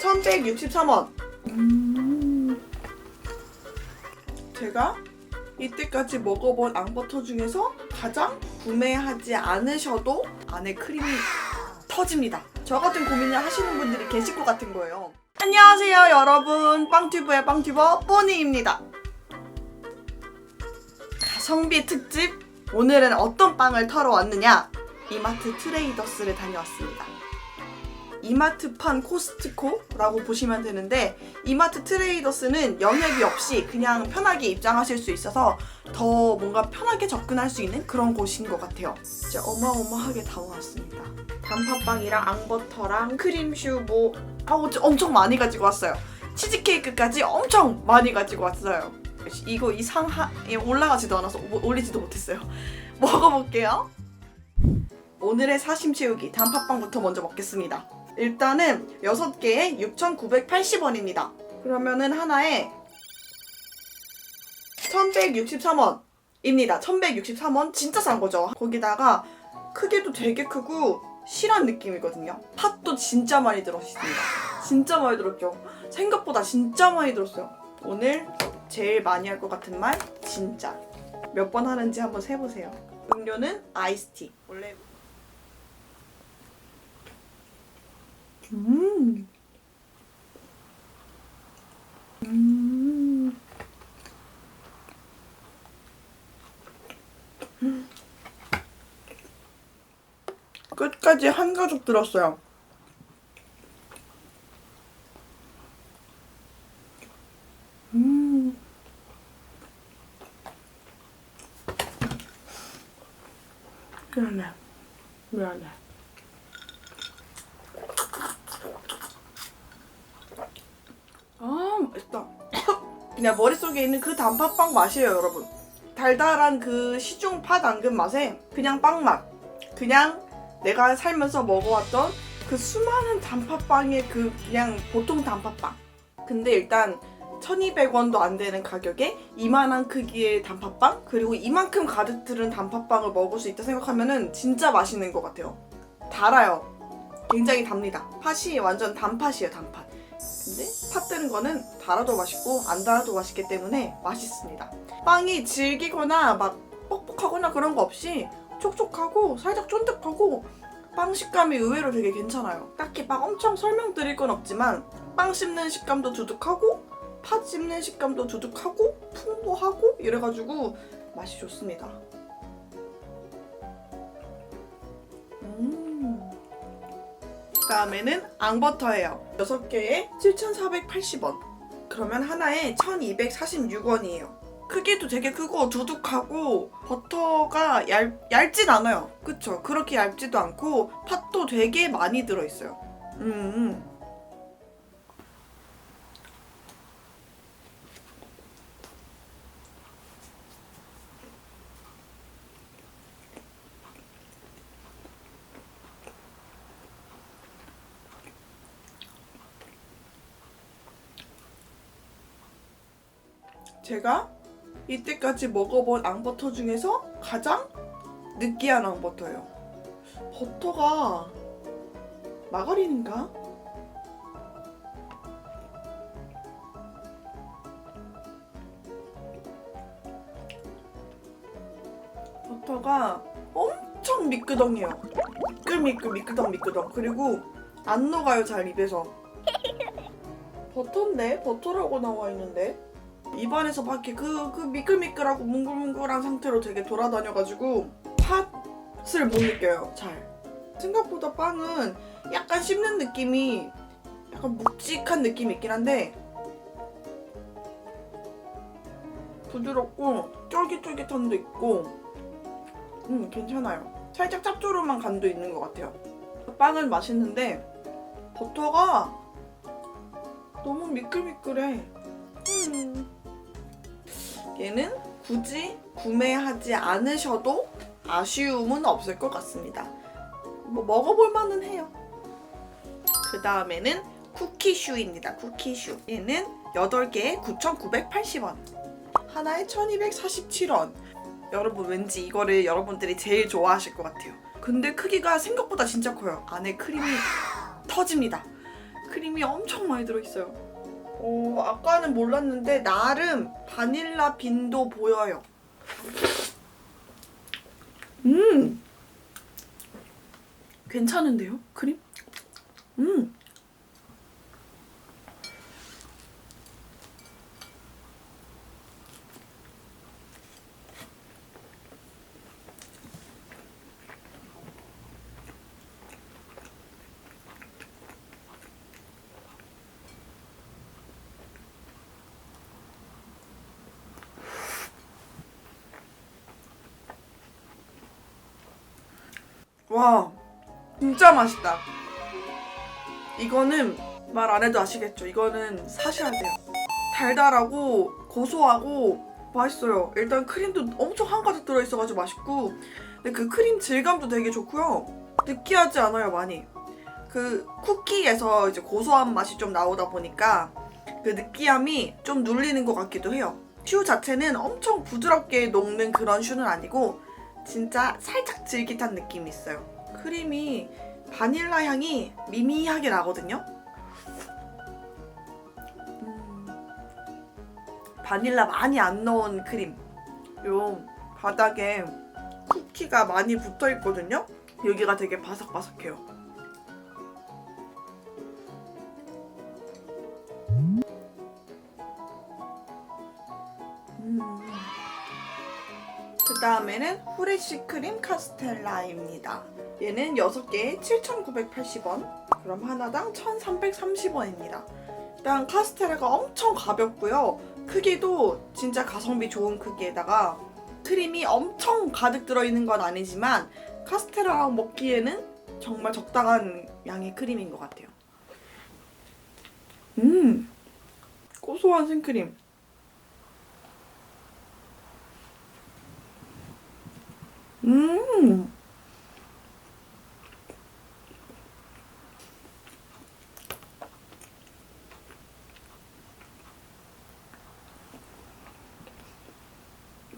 1163원. 음. 제가 이때까지 먹어본 앙버터 중에서 가장 구매하지 않으셔도 안에 크림이 터집니다. 저 같은 고민을 하시는 분들이 계실 것 같은 거예요. 안녕하세요, 여러분. 빵튜브의 빵튜버 뽀니입니다. 가성비 특집. 오늘은 어떤 빵을 털어 왔느냐? 이마트 트레이더스를 다녀왔습니다. 이마트판 코스트코라고 보시면 되는데 이마트 트레이더스는 영역이 없이 그냥 편하게 입장하실 수 있어서 더 뭔가 편하게 접근할 수 있는 그런 곳인 것 같아요. 진짜 어마어마하게 다 모았습니다. 단팥빵이랑 앙버터랑 크림슈 뭐 아우 엄청 많이 가지고 왔어요. 치즈케이크까지 엄청 많이 가지고 왔어요. 이거 이 상하에 올라가지도 않아서 오- 올리지도 못했어요. 먹어볼게요. 오늘의 사심 채우기 단팥빵부터 먼저 먹겠습니다. 일단은 6개에 6,980원입니다. 그러면은 하나에 1,163원입니다. 1,163원 진짜 싼 거죠. 거기다가 크기도 되게 크고 실한 느낌이거든요. 팥도 진짜 많이 들었습니다. 진짜 많이 들었죠. 생각보다 진짜 많이 들었어요. 오늘 제일 많이 할 것 같은 말 진짜. 몇 번 하는지 한번 세보세요. 음료는 아이스티. 원래 음. 음. 끝까지 한 가죽 들었어요. 음. 미안해. 미안해. 아 맛있다. 그냥 머릿속에 있는 그 단팥빵 맛이에요 여러분. 달달한 그 시중 팥 앙금 맛에 그냥 빵 맛. 그냥 내가 살면서 먹어왔던 그 수많은 단팥빵의 그 그냥 보통 단팥빵. 근데 일단 1200원도 안 되는 가격에 이만한 크기의 단팥빵 그리고 이만큼 가득 들은 단팥빵을 먹을 수 있다 생각하면은 진짜 맛있는 것 같아요. 달아요. 굉장히 답니다. 팥이 완전 단팥이에요, 단팥. 근데 팥 뜨는 거는 달아도 맛있고 안 달아도 맛있기 때문에 맛있습니다. 빵이 질기거나 막 뻑뻑하거나 그런 거 없이 촉촉하고 살짝 쫀득하고 빵 식감이 의외로 되게 괜찮아요. 딱히 막 엄청 설명드릴 건 없지만 빵 씹는 식감도 두둑하고 팥 씹는 식감도 두둑하고 풍부하고 이래가지고 맛이 좋습니다. 다음에는 앙버터예요. 6개에 7,480원. 그러면 하나에 1,246원이에요. 크기도 되게 크고 두둑하고 버터가 얇, 얇진 않아요. 그쵸? 그렇게 얇지도 않고 팥도 되게 많이 들어있어요. 음. 제가 이때까지 먹어본 앙버터 중에서 가장 느끼한 앙버터예요. 버터가 마가린인가? 버터가 엄청 미끄덩해요. 미끌미끌 미끄덩 미끄덩. 그리고 안 녹아요 잘 입에서. 버터인데? 버터라고 나와 있는데? 입안에서 밖에 그, 그 미끌미끌하고 뭉글뭉글한 상태로 되게 돌아다녀가지고 팥을 못 느껴요 잘. 생각보다 빵은 약간 씹는 느낌이 약간 묵직한 느낌이 있긴 한데 부드럽고 쫄깃쫄깃함도 있고 음 괜찮아요. 살짝 짭조름한 간도 있는 것 같아요. 빵은 맛있는데 버터가 너무 미끌미끌해. 음. 얘는 굳이 구매하지 않으셔도 아쉬움은 없을 것 같습니다. 뭐 먹어볼 만은 해요. 그 다음에는 쿠키슈입니다. 쿠키슈. 얘는 8개에 9,980원. 하나에 1,247원. 여러분 왠지 이거를 여러분들이 제일 좋아하실 것 같아요. 근데 크기가 생각보다 진짜 커요. 안에 크림이 터집니다. 크림이 엄청 많이 들어있어요. 어, 아까는 몰랐는데 나름 바닐라 빈도 보여요. 음, 괜찮은데요, 크림? 음. 와, 진짜 맛있다. 이거는 말 안 해도 아시겠죠? 이거는 사셔야 돼요. 달달하고 고소하고 맛있어요. 일단 크림도 엄청 한 가득 들어있어가지고 맛있고, 근데 그 크림 질감도 되게 좋고요. 느끼하지 않아요, 많이. 그 쿠키에서 이제 고소한 맛이 좀 나오다 보니까 그 느끼함이 좀 눌리는 것 같기도 해요. 슈 자체는 엄청 부드럽게 녹는 그런 슈는 아니고 진짜 살짝 질깃한 느낌이 있어요. 크림이 바닐라 향이 미미하게 나거든요. 음, 바닐라 많이 안 넣은 크림. 요 바닥에 쿠키가 많이 붙어 있거든요. 여기가 되게 바삭바삭해요. 다음에는 후레쉬 크림 카스텔라입니다. 얘는 6개에 7,980원. 그럼 하나당 1,330원입니다. 일단 카스텔라가 엄청 가볍고요. 크기도 진짜 가성비 좋은 크기에다가 크림이 엄청 가득 들어있는 건 아니지만 카스테라랑 먹기에는 정말 적당한 양의 크림인 것 같아요. 음, 고소한 생크림. 음.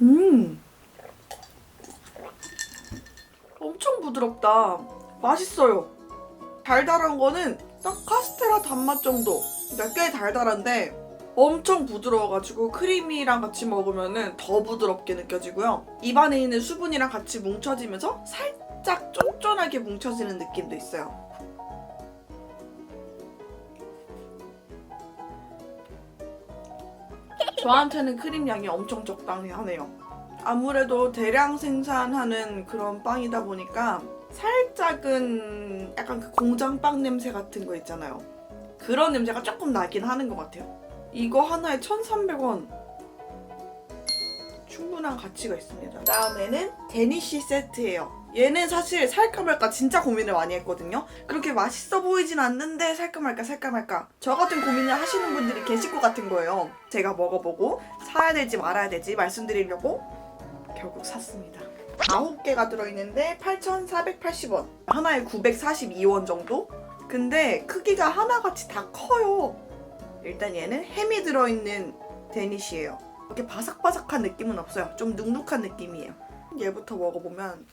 음. 엄청 부드럽다. 맛있어요. 달달한 거는 딱 카스테라 단맛 정도. 그러니까 꽤 달달한데 엄청 부드러워가지고 크림이랑 같이 먹으면 더 부드럽게 느껴지고요. 입안에 있는 수분이랑 같이 뭉쳐지면서 살짝 쫀쫀하게 뭉쳐지는 느낌도 있어요. 저한테는 크림 양이 엄청 적당히 하네요. 아무래도 대량 생산하는 그런 빵이다 보니까 살짝은 약간 그 공장빵 냄새 같은 거 있잖아요. 그런 냄새가 조금 나긴 하는 것 같아요. 이거 하나에 1,300원. 충분한 가치가 있습니다. 다음에는 데니쉬 세트예요. 얘는 사실 살까 말까 진짜 고민을 많이 했거든요. 그렇게 맛있어 보이진 않는데 살까 말까 살까 말까. 저 같은 고민을 하시는 분들이 계실 것 같은 거예요. 제가 먹어보고 사야 될지 말아야 될지 말씀드리려고 결국 샀습니다. 9개가 들어있는데 8,480원. 하나에 942원 정도? 근데 크기가 하나같이 다 커요. 일단 얘는 햄이 들어있는 데니쉬예요. 이렇게 바삭바삭한 느낌은 없어요. 좀 눅눅한 느낌이에요. 얘부터 먹어보면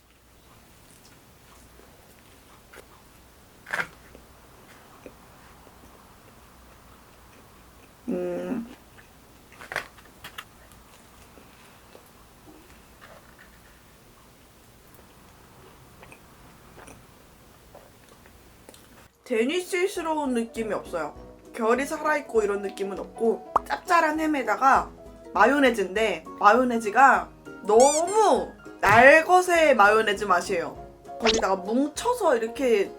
음. 데니쉬스러운 느낌이 없어요. 결이 살아있고 이런 느낌은 없고 짭짤한 햄에다가 마요네즈인데 마요네즈가 너무 날것의 마요네즈 맛이에요. 거기다가 뭉쳐서 이렇게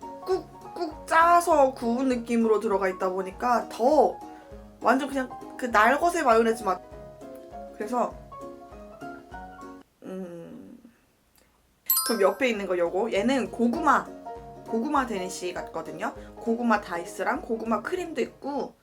꾹꾹 짜서 구운 느낌으로 들어가 있다 보니까 더 완전 그냥 그 날것의 마요네즈 맛. 그래서 음 그럼 옆에 있는 거 요거 얘는 고구마 고구마 데니시 같거든요. 고구마 다이스랑 고구마 크림도 있고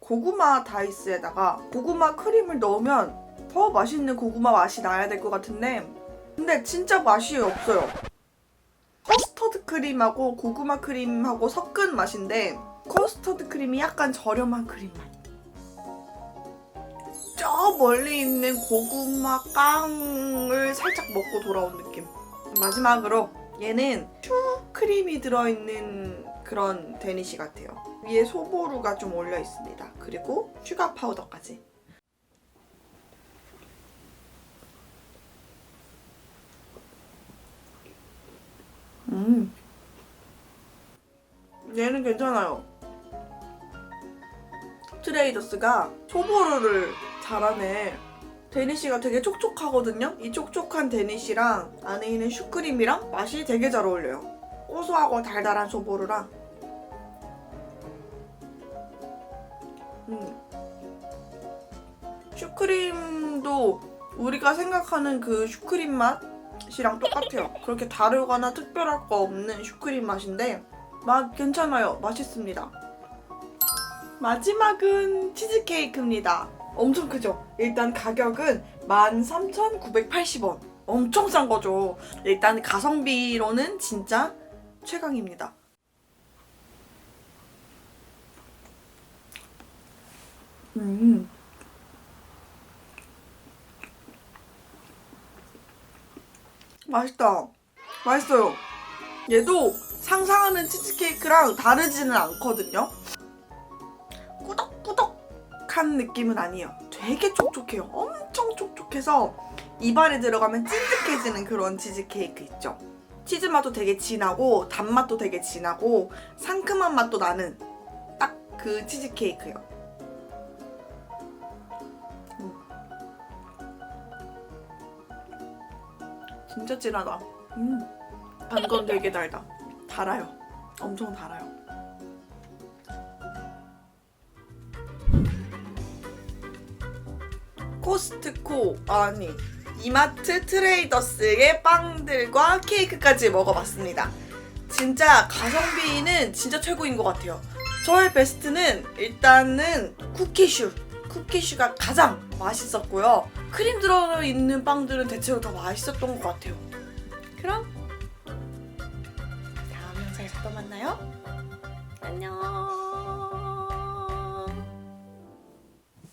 고구마 다이스에다가 고구마 크림을 넣으면 더 맛있는 고구마 맛이 나야 될 것 같은데 근데 진짜 맛이 없어요. 커스터드 크림하고 고구마 크림하고 섞은 맛인데 커스터드 크림이 약간 저렴한 크림 맛. 저 멀리 있는 고구마 빵을 살짝 먹고 돌아온 느낌. 마지막으로 얘는 슈크림이 들어있는 그런 데니시 같아요. 위에 소보루가 좀 올려 있습니다. 그리고 슈가 파우더까지. 음. 얘는 괜찮아요. 트레이더스가 소보루를 잘하네. 데니시가 되게 촉촉하거든요. 이 촉촉한 데니시랑 안에 있는 슈크림이랑 맛이 되게 잘 어울려요. 고소하고 달달한 소보루랑. 음. 슈크림도 우리가 생각하는 그 슈크림 맛 이랑 똑같아요. 그렇게 다르거나 특별할 거 없는 슈크림 맛인데 맛 괜찮아요. 맛있습니다. 마지막은 치즈케이크입니다. 엄청 크죠? 일단 가격은 13,980원. 엄청 싼 거죠. 일단 가성비로는 진짜 최강입니다. 음. 맛있다. 맛있어요. 얘도 상상하는 치즈케이크랑 다르지는 않거든요. 꾸덕꾸덕한 느낌은 아니에요. 되게 촉촉해요. 엄청 촉촉해서 입안에 들어가면 찐득해지는 그런 치즈케이크 있죠. 치즈 맛도 되게 진하고 단맛도 되게 진하고 상큼한 맛도 나는 딱 그 치즈케이크예요. 진짜 진하다. 음. 단건 되게 달다. 달아요. 엄청 달아요. 코스트코 아니 이마트 트레이더스의 빵들과 케이크까지 먹어봤습니다. 진짜 가성비는 진짜 최고인 것 같아요. 저의 베스트는 일단은 쿠키슈. 쿠키슈가 가장 맛있었고요. 크림 들어있는 빵들은 대체로 다 맛있었던 것 같아요. 그럼 다음 영상에서 또 만나요. 안녕.